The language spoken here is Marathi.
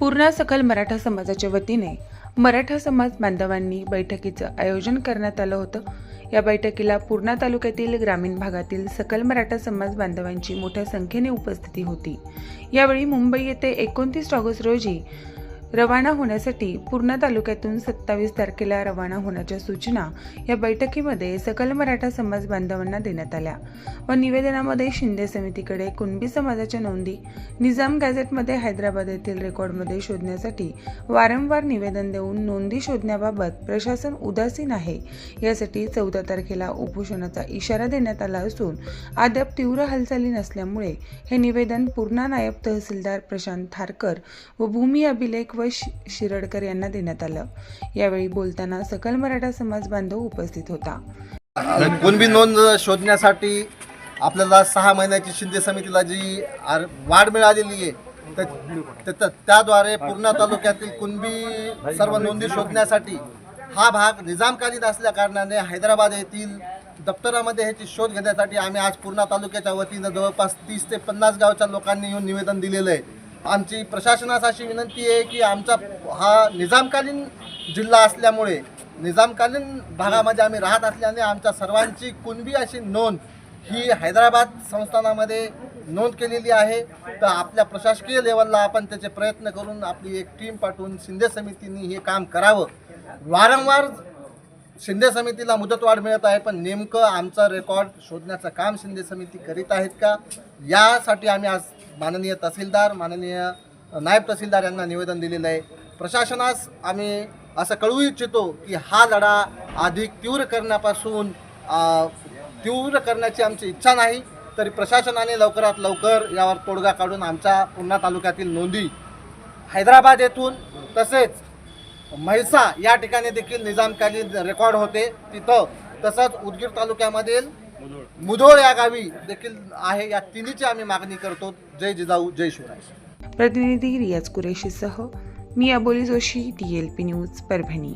पूर्णा सकल मराठा समाजाच्या वतीने मराठा समाज बांधवांनी बैठकीचं आयोजन करण्यात आलं होतं. या बैठकीला पूर्णा तालुक्यातील ग्रामीण भागातील सकल मराठा समाज बांधवांची मोठ्या संख्येने उपस्थिती होती. यावेळी मुंबई येथे एकोणतीस ऑगस्ट रोजी रवाना होण्यासाठी पूर्णा तालुक्यातून सत्तावीस तारखेला रवाना होण्याच्या सूचना या बैठकीमध्ये सकल मराठा समाज बांधवांना देण्यात आल्या. व निवेदनामध्ये शिंदे समितीकडे कुणबी समाजाच्या नोंदी निजाम गॅझेटमध्ये हैदराबाद येथील रेकॉर्डमध्ये शोधण्यासाठी वारंवार निवेदन देऊन नोंदी शोधण्याबाबत प्रशासन उदासीन आहे. यासाठी चौदा तारखेला उपोषणाचा इशारा देण्यात आला असून अद्याप तीव्र हालचाली नसल्यामुळे हे निवेदन पूर्णा नायब तहसीलदार प्रशांत थारकर व भूमी अभिलेख व शि- शिरडकर यांना देण्यात आलं. यावेळी बोलताना सकल मराठा समाज बांधव उपस्थित होता. कुणबी नोंद शोधण्यासाठी आपल्याला सहा महिन्याची शिंदे समितीला जी आर- वाढ मिळालेली आहे तर- तर- तर त्याद्वारे पूर्णा तालुक्यातील कुणबी सर्व नोंदी शोधण्यासाठी हा भाग निजामकालीन असल्या कारणाने हैदराबाद येथील दप्तरामध्ये ह्याची शोध घेण्यासाठी आम्ही आज पूर्णा तालुक्याच्या वतीनं जवळपास तीस ते पन्नास गावच्या लोकांनी येऊन निवेदन दिलेलं आहे. आमची प्रशासनास अशी विनंती आहे की आमचा हा निजामकालीन जिल्हा असल्यामुळे निजामकालीन भागामध्ये आम्ही राहत असल्याने आमच्या सर्वांची कुणबी अशी नोंद ही हैदराबाद संस्थानामध्ये नोंद केलेली आहे. तर आपल्या प्रशासकीय लेवलला आपण त्याचे प्रयत्न करून आपली एक टीम पाठवून शिंदे समितीने हे काम करावं. वारंवार शिंदे समितीला मुदतवाढ मिळत आहे पण नेमकं आमचं रेकॉर्ड शोधण्याचं काम शिंदे समिती करीत आहेत का? यासाठी आम्ही आज माननीय तहसीलदार माननीय नायब तहसीलदार यांना निवेदन दिलेलं आहे. प्रशासनास आम्ही असं कळवू इच्छितो की हा लढा अधिक तीव्र करण्यापासून तीव्र करण्याची आमची इच्छा नाही तरी प्रशासनाने लवकरात लवकर यावर तोडगा काढून आमच्या पुन्हा तालुक्यातील नोंदी हैदराबाद येथून तसेच म्हैसा या ठिकाणी देखील निजामकालीन रेकॉर्ड होते तिथं. तसंच उदगीर तालुक्यामधील मुधोळ या गावी देखील आहे. या तिन्हीची आम्ही मागणी करतो. जय जिजाऊ जय शिवराय. प्रतिनिधी रियाज कुरेशीसह मी Aboli Joshi D L P news Parbhani.